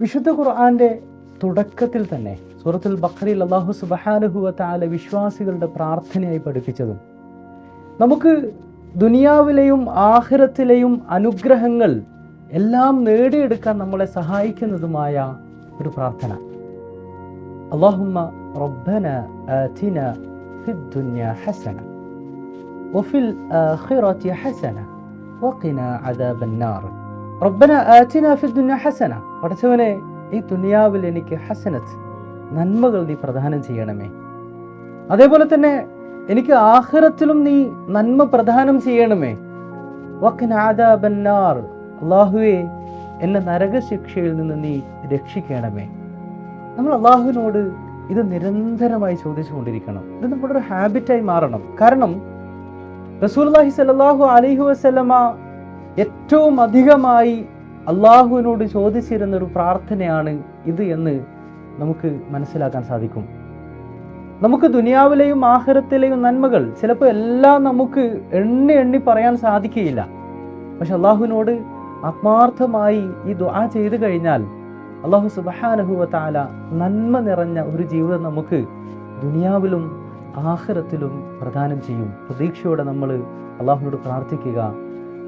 വിശുദ്ധ ഖുർആന്റെ തുടക്കത്തിൽ തന്നെ സൂറത്തുൽ ബഖറിൽ അള്ളാഹു സുബഹാനുഹുവത്താല വിശ്വാസികളുടെ പ്രാർത്ഥനയായി പഠിപ്പിച്ചതും നമുക്ക് ദുനിയാവിലെയും ആഹിരത്തിലെയും അനുഗ്രഹങ്ങൾ എല്ലാം നേടിയെടുക്കാൻ നമ്മളെ സഹായിക്കുന്നതുമായ ഒരു പ്രാർത്ഥന. അള്ളാഹുമ്മ റബ്ബന ആതിന ഫിദ്ദുനിയ ഹസന വഫിൽ ആഖിറതി ഹസന വഖിന അദാബന്നാർ. റബ്ബന ആതിന ഫിദ്ദുനിയ ഹസന. പഠിച്ചവനെ ഈ ദുനിയാവിൽ എനിക്ക് ഹസനത്ത് നന്മകൾ നീ പ്രദാനം ചെയ്യണമേ. അതേപോലെ തന്നെ എനിക്ക് ആഹ്റത്തിലും നീ നന്മ പ്രദാനം ചെയ്യണമേ. വഖിന അദാബന്നാർ അള്ളാഹുവെ എന്നെ നരകശിക്ഷയിൽ നിന്ന് നീ രക്ഷിക്കണമേ. നമ്മൾ അള്ളാഹുവിനോട് ഇത് നിരന്തരമായി ചോദിച്ചുകൊണ്ടിരിക്കണം. ഇത് നമ്മുടെ ഒരു ഹാബിറ്റായി മാറണം. കാരണം റസൂൽഹി സല്ലാഹു അലൈഹി വസ്ലമ ഏറ്റവും അധികമായി അള്ളാഹുവിനോട് ചോദിച്ചിരുന്ന ഒരു പ്രാർത്ഥനയാണ് ഇത് എന്ന് നമുക്ക് മനസ്സിലാക്കാൻ സാധിക്കും. നമുക്ക് ദുനിയാവിലെയും ആഹാരത്തിലെയും നന്മകൾ ചിലപ്പോൾ എല്ലാം നമുക്ക് എണ്ണി എണ്ണി പറയാൻ സാധിക്കുകയില്ല. പക്ഷെ അള്ളാഹുവിനോട് ആത്മാർത്ഥമായി ഈ ദുആ ചെയ്തു കഴിഞ്ഞാൽ അള്ളാഹു സുബഹാനഹുവ നന്മ നിറഞ്ഞ ഒരു ജീവിതം നമുക്ക് ദുനിയാവിലും ആഖിറത്തിലും പ്രദാനം ചെയ്യും. പ്രതീക്ഷയോടെ നമ്മൾ അള്ളാഹുവിനോട് പ്രാർത്ഥിക്കുക.